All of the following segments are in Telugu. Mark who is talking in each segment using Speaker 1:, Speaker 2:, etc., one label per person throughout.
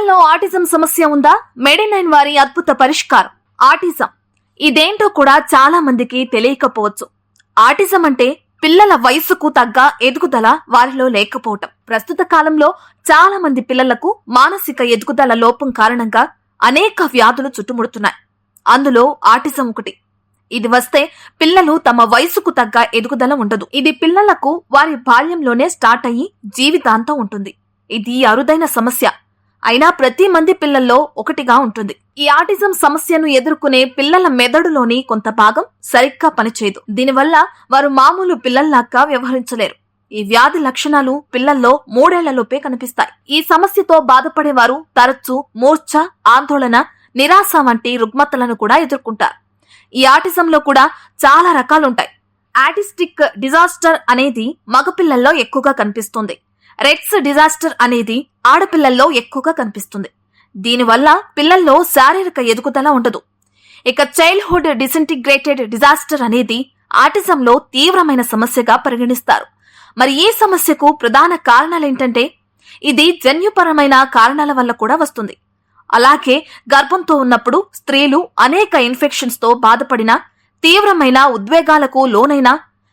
Speaker 1: పిల్లల్లో ఆటిజం సమస్య ఉందా? మెడినైన్ వారి అద్భుత పరిష్కారం. ఆటిజం. ఇదేంటో కూడా చాలా మందికి తెలియకపోవచ్చు. ఆటిజం అంటే పిల్లల వయసుకు తగ్గ ఎదుగుదల వారిలో లేకపోవటం. ప్రస్తుత కాలంలో చాలా మంది పిల్లలకు మానసిక ఎదుగుదల లోపం కారణంగా అనేక వ్యాధులు చుట్టుముడుతున్నాయి. అందులో ఆటిజం ఒకటి. ఇది వస్తే పిల్లలు తమ వయసుకు తగ్గ ఎదుగుదల ఉండదు. ఇది పిల్లలకు వారి బాల్యంలోనే స్టార్ట్ అయ్యి జీవితాంతం ఉంటుంది. ఇది అరుదైన సమస్య. అయినా ప్రతి మంది పిల్లల్లో ఒకటిగా ఉంటుంది. ఈ ఆటిజం సమస్యను ఎదుర్కొనే పిల్లల మెదడులోని కొంత భాగం సరిగ్గా పనిచేయదు. దీనివల్ల వారు మామూలు పిల్లల్లాగా వ్యవహరించలేరు. ఈ వ్యాధి లక్షణాలు పిల్లల్లో మూడేళ్ళలోపే కనిపిస్తాయి. ఈ సమస్యతో బాధపడేవారు తరచూ మూర్ఛ ఆందోళన నిరాశ వంటి రుగ్మతలను కూడా ఎదుర్కొంటారు. ఈ ఆటిజంలో కూడా చాలా రకాలుంటాయి. ఆటిస్టిక్ డిజాస్టర్ అనేది మగపిల్లల్లో ఎక్కువగా కనిపిస్తుంది. రెక్స్ డిజాస్టర్ అనేది ఆడపిల్లల్లో ఎక్కువగా కనిపిస్తుంది. దీనివల్ల పిల్లల్లో శారీరక ఎదుగుదల ఉండదు. ఇక చైల్డ్హుడ్ డిసింటిగ్రేటెడ్ డిజాస్టర్ అనేది ఆటిజంలో తీవ్రమైన సమస్యగా పరిగణిస్తారు. మరి ఈ సమస్యకు ప్రధాన కారణాలేంటంటే ఇది జన్యుపరమైన కారణాల వల్ల కూడా వస్తుంది. అలాగే గర్భంతో ఉన్నప్పుడు స్త్రీలు అనేక ఇన్ఫెక్షన్స్తో బాధపడిన తీవ్రమైన ఉద్వేగాలకు లోనైన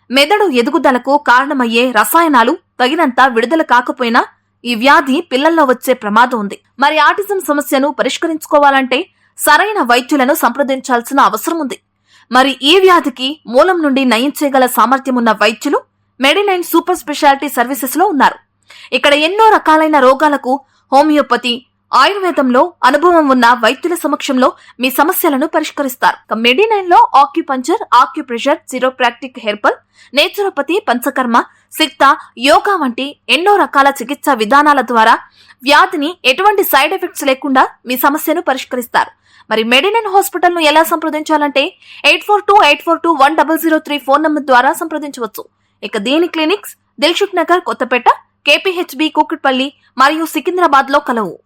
Speaker 1: మెదడు ఎదుగుదలకు కారణమయ్యే రసాయనాలు తగినంత విడుదల కాకపోయినా ఈ వ్యాధి పిల్లల్లో వచ్చే ప్రమాదం ఉంది. మరి ఆటిజం సమస్యను పరిష్కరించుకోవాలంటే సరైన వైద్యులను సంప్రదించాల్సిన అవసరం ఉంది. మరి ఈ వ్యాధికి మూలం నుండి నయం చేయగల సామర్థ్యం ఉన్న వైద్యులు మెడిలైన్ సూపర్ స్పెషాలిటీ సర్వీసెస్లో ఉన్నారు. ఇక్కడ ఎన్నో రకాలైన రోగాలకు హోమియోపతి ఆయుర్వేదంలో అనుభవం ఉన్న వైద్యుల సమక్షంలో మీ సమస్యలను పరిష్కరిస్తారు. మెడినైన్లో acupuncture acupressure chiropractic herbal naturopathy panchakarma Sikta yoga వంటి ఎన్నో రకాల చికిత్సా విధానాల ద్వారా వ్యాధిని ఎటువంటి సైడ్ ఎఫెక్ట్స్ లేకుండా మీ సమస్యను పరిష్కరిస్తారు. మరి మెడినైన్ హాస్పిటల్ను ఎలా సంప్రదించాలంటే eight four two eight four two one double zero three phone number ద్వారా సంప్రదించవచ్చు. ఇక దీని క్లినిక్స్ దిల్షుక్ నగర్ కొత్తపేట కేపీహెచ్బి కూకట్పల్లి మరియు సికింద్రాబాద్లో కలవు.